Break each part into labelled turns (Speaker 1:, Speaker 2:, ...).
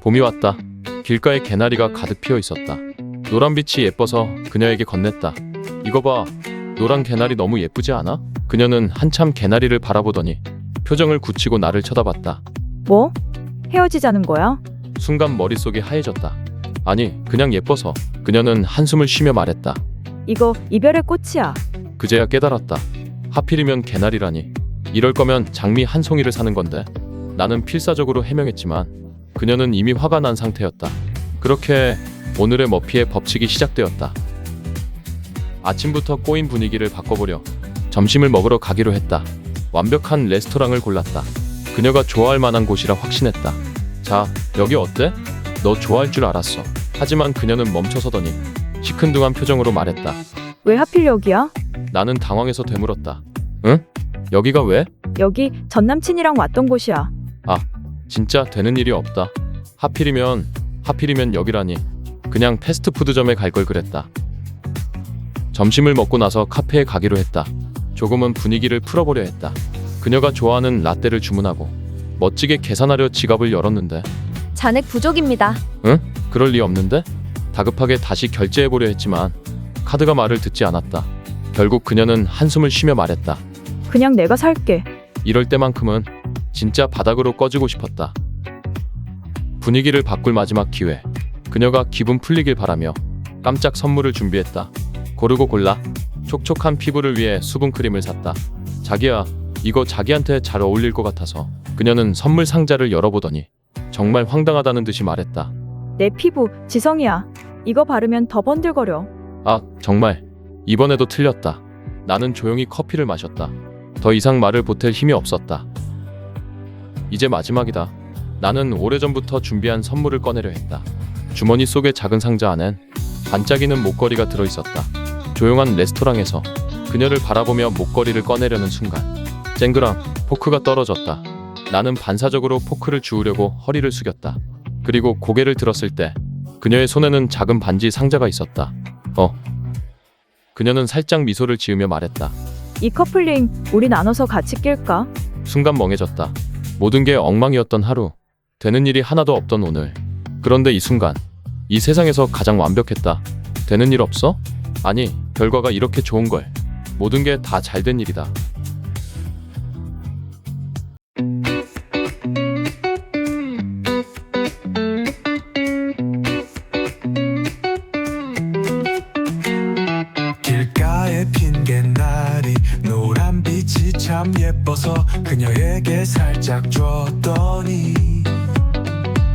Speaker 1: 봄이 왔다. 길가에 개나리가 가득 피어 있었다. 노란 빛이 예뻐서 그녀에게 건넸다. 이거 봐. 노란 개나리 너무 예쁘지 않아? 그녀는 한참 개나리를 바라보더니 표정을 굳히고 나를 쳐다봤다.
Speaker 2: 뭐? 헤어지자는 거야?
Speaker 1: 순간 머릿속이 하얘졌다. 아니, 그냥 예뻐서. 그녀는 한숨을 쉬며 말했다.
Speaker 2: 이거 이별의 꽃이야.
Speaker 1: 그제야 깨달았다. 하필이면 개나리라니. 이럴 거면 장미 한 송이를 사는 건데. 나는 필사적으로 해명했지만 그녀는 이미 화가 난 상태였다. 그렇게 오늘의 머피의 법칙이 시작되었다. 아침부터 꼬인 분위기를 바꿔보려 점심을 먹으러 가기로 했다. 완벽한 레스토랑을 골랐다. 그녀가 좋아할 만한 곳이라 확신했다. 자, 여기 어때? 너 좋아할 줄 알았어. 하지만 그녀는 멈춰서더니 시큰둥한 표정으로 말했다.
Speaker 2: 왜 하필 여기야?
Speaker 1: 나는 당황해서 되물었다. 응? 여기가 왜?
Speaker 2: 여기 전 남친이랑 왔던 곳이야.
Speaker 1: 진짜 되는 일이 없다. 하필이면 하필이면 여기라니. 그냥 패스트푸드점에 갈 걸 그랬다. 점심을 먹고 나서 카페에 가기로 했다. 조금은 분위기를 풀어보려 했다. 그녀가 좋아하는 라떼를 주문하고 멋지게 계산하려 지갑을 열었는데
Speaker 3: 잔액 부족입니다.
Speaker 1: 그럴 리 없는데? 다급하게 다시 결제해보려 했지만 카드가 말을 듣지 않았다. 결국 그녀는 한숨을 쉬며 말했다.
Speaker 2: 그냥 내가 살게.
Speaker 1: 이럴 때만큼은 진짜 바닥으로 꺼지고 싶었다. 분위기를 바꿀 마지막 기회. 그녀가 기분 풀리길 바라며 깜짝 선물을 준비했다. 고르고 골라 촉촉한 피부를 위해 수분 크림을 샀다. 자기야, 이거 자기한테 잘 어울릴 것 같아서. 그녀는 선물 상자를 열어보더니 정말 황당하다는 듯이 말했다.
Speaker 2: 내 피부 지성이야. 이거 바르면 더 번들거려.
Speaker 1: 아, 정말. 이번에도 틀렸다. 나는 조용히 커피를 마셨다. 더 이상 말을 보탤 힘이 없었다. 이제 마지막이다. 나는 오래전부터 준비한 선물을 꺼내려 했다. 주머니 속의 작은 상자 안엔 반짝이는 목걸이가 들어 있었다. 조용한 레스토랑에서 그녀를 바라보며 목걸이를 꺼내려는 순간 쨍그랑 포크가 떨어졌다. 나는 반사적으로 포크를 주우려고 허리를 숙였다. 그리고 고개를 들었을 때 그녀의 손에는 작은 반지 상자가 있었다. 어. 그녀는 살짝 미소를 지으며 말했다.
Speaker 2: 이 커플링 우리 나눠서 같이 낄까?
Speaker 1: 순간 멍해졌다. 모든 게 엉망이었던 하루. 되는 일이 하나도 없던 오늘. 그런데 이 순간 이 세상에서 가장 완벽했다. 되는 일 없어? 아니, 결과가 이렇게 좋은 걸. 모든 게 다 잘 된 일이다.
Speaker 4: 참 예뻐서 그녀에게 살짝 줬더니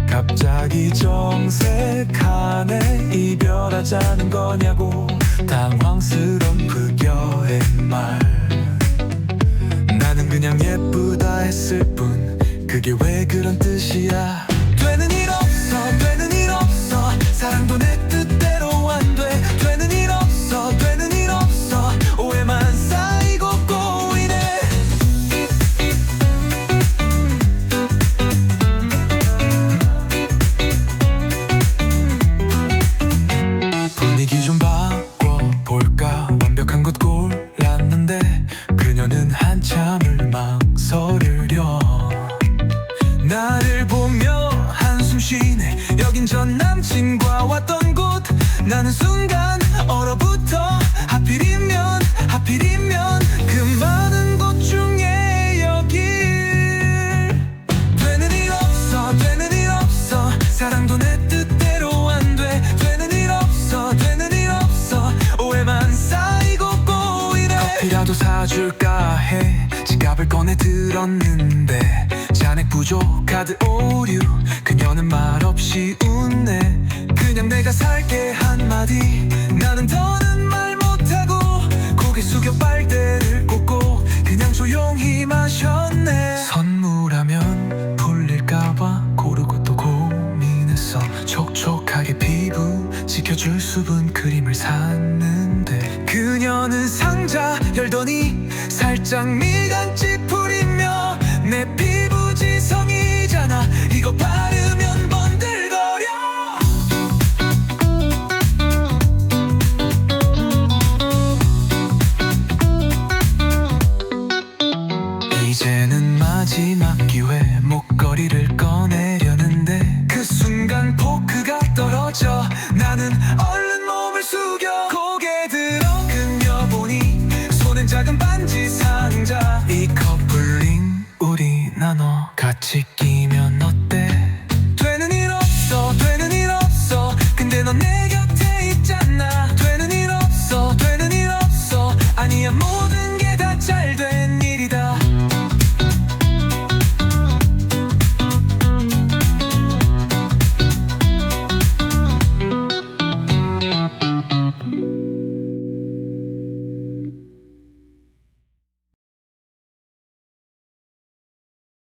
Speaker 4: 갑자기 정색하네. 이별하자는 거냐고 당황스런 그녀의 말. 나는 그냥 예쁘다 했을 뿐 그게 왜 그런 뜻이야 곳 나는 순간 얼어붙어 하필이면 하필이면 그 많은 곳 중에 여길. 되는 일 없어 되는 일 없어. 사랑도 내 뜻대로 안 돼. 되는 일 없어 되는 일 없어. 오해만 쌓이고 꼬이네. 커피라도 사줄까 해. 지갑을 꺼내 들었는데 잔액 부족 카드 오류. 그녀는 말없이 웃네 내가 살게 한마디. 나는 더는 말 못하고 고개 숙여 빨대를 꽂고 그냥 조용히 마셨네. 선물하면 풀릴까봐 고르고 또 고민했어. 촉촉하게 피부 지켜줄 수분 크림을 샀는데 그녀는 상자 열더니 살짝 미간지 뿌리며 내 피부 지성이잖아. 이거 바르면 모든 게 다 잘 돼.